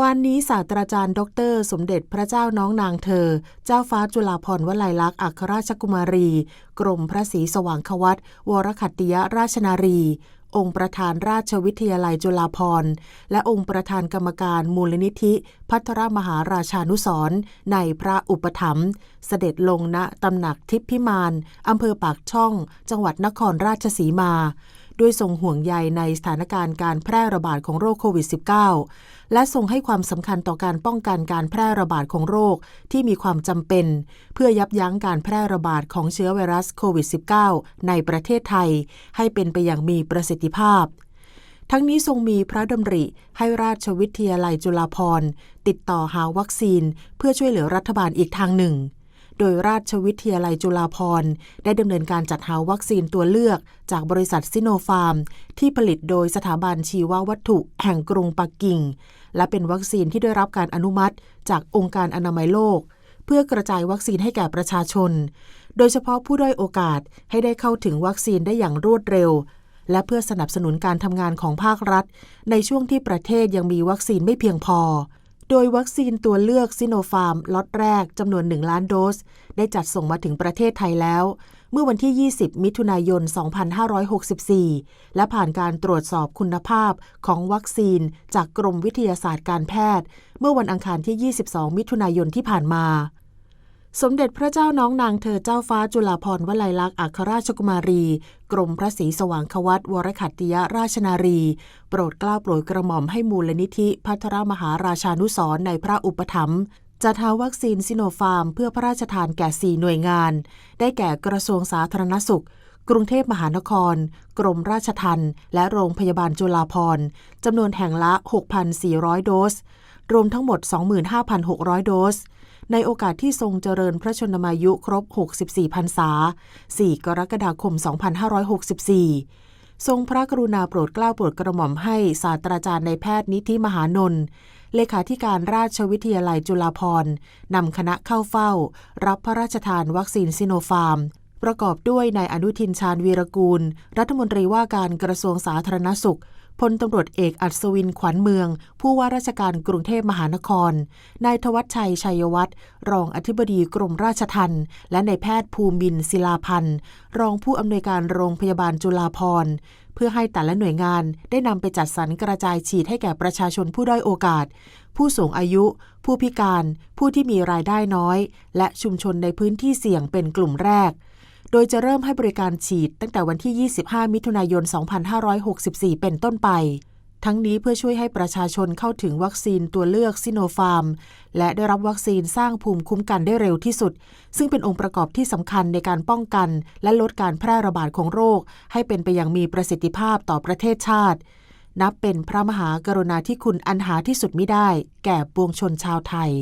วันนี้ศาสตราจารย์ ดร สมเด็จพระเจ้าน้องนางเธอ เจ้าฟ้าจุฬาภรณ์วลัยลักษณ์อัครราชกุมารี กรมพระศรีสว่างควัตวรคัตติยราชนารี องค์ประธานราชวิทยาลัยจุฬาภรณ์ และองค์ประธานกรรมการมูลนิธิ พัทรมหาราชานุสรในพระอุปถัมภ์เสด็จลงณตำหนักทิพย์พิมานอำเภอปากช่อง จังหวัดนครราชสีมา ด้วยทรงห่วงใยในสถานการณ์การแพร่ระบาดของโรคโควิด -19 และทรงให้ความสำคัญต่อการป้องกันการแพร่ระบาดของโรคที่มีความจำเป็น เพื่อยับยั้งการแพร่ระบาดของเชื้อไวรัสโควิด -19 ในประเทศไทย ให้เป็นไปอย่างมีประสิทธิภาพทั้งนี้ทรงมีพระดำริให้ราชวิทยาลัยจุฬาภรณ์ ติดต่อหาวัคซีนเพื่อช่วยเหลือรัฐบาลอีกทางหนึ่ง โดยราชวิทยาลัยจุฬาภรณ์ได้ดำเนินการจัดหาวัคซีนตัวเลือกจากบริษัทซิโนฟาร์ม ที่ผลิตโดยสถาบันชีววัตถุแห่งกรุงปักกิ่ง และเป็นวัคซีนที่ได้รับการอนุมัติจากองค์การอนามัยโลก เพื่อกระจายวัคซีนให้แก่ประชาชน โดยเฉพาะผู้ด้อยโอกาสให้ได้เข้าถึงวัคซีนได้อย่างรวดเร็ว และเพื่อสนับสนุนการทำงานของภาครัฐ ในช่วงที่ประเทศยังมีวัคซีนไม่เพียงพอ โดยวัคซีนตัวเลือกซิโนฟาร์มล็อตแรกจำนวน 1 ล้านโดส ได้จัดส่งมาถึงประเทศไทยแล้ว เมื่อวันที่ 20 มิถุนายน 2564 และผ่านการตรวจสอบคุณภาพของวัคซีนจากกรมวิทยาศาสตร์การแพทย์ เมื่อวันอังคารที่ 22 มิถุนายนที่ผ่านมา สมเด็จพระเจ้าน้องนางเธอเจ้าฟ้าจุฬาภรณ์วลัยลักษณ์อัครราชกุมารี กรมพระศรีสว่างควัตวรคัตติยราชนารี โปรดเกล้าโปรดกระหม่อมให้มูลนิธิพัทรมหาราชานุสรในพระอุปถัมภ์จัดหาวัคซีนซิโนฟาร์ม เพื่อพระราชทานแก่4หน่วยงาน ได้แก่กระทรวงสาธารณสุข กรุงเทพมหานคร กรมราชทัณฑ์และโรงพยาบาลจุฬาภรณ์จำนวนแห่งละ 6,400 โดส รวมทั้งหมด 25,600 โดส ในโอกาสที่ทรงเจริญพระชนมายุครบ 64พรรษา 4 กรกฎาคม 2564 ทรงพระกรุณาโปรดเกล้าโปรดกระหม่อมให้ศาสตราจารย์ในแพทย์นิธิมหานนท์เลขาธิการราชวิทยาลัยจุฬาภรณ์นำคณะเข้าเฝ้า รับพระราชทานวัคซีนซิโนฟาร์ม ประกอบด้วยนายอนุทินชาญวีรกูล รัฐมนตรีว่าการกระทรวงสาธารณสุข พลตำรวจเอกอัศวินขวัญเมือง ผู้ว่าราชการกรุงเทพมหานคร นายทวัชชัยชัยวัฒน์รองอธิบดีกรมราชทัณฑ์และนายแพทย์ภูมินทร์ศิลาพันธ์ รองผู้อำนวยการโรงพยาบาลจุฬาภรณ์เพื่อให้แต่ละหน่วยงานได้นำไปจัดสรรกระจายฉีดให้แก่ประชาชนผู้ด้อยโอกาส ผู้สูงอายุ ผู้พิการ ผู้ที่มีรายได้น้อย และชุมชนในพื้นที่เสี่ยงเป็นกลุ่มแรก โดยจะเริ่มให้บริการฉีดตั้งแต่วันที่ 25 มิถุนายน 2564 เป็นต้นไป ทั้งนี้เพื่อช่วยให้ประชาชนเข้าถึงวัคซีนตัวเลือกซิโนฟาร์ม และได้รับวัคซีนสร้างภูมิคุ้มกันได้เร็วที่สุด ซึ่งเป็นองค์ประกอบที่สำคัญในการป้องกัน และลดการแพร่ระบาดของโรค ให้เป็นไปอย่างมีประสิทธิภาพต่อประเทศชาติ นับเป็นพระมหากรุณาธิคุณอันหาที่สุดมิได้ แก่ปวงชนชาวไทย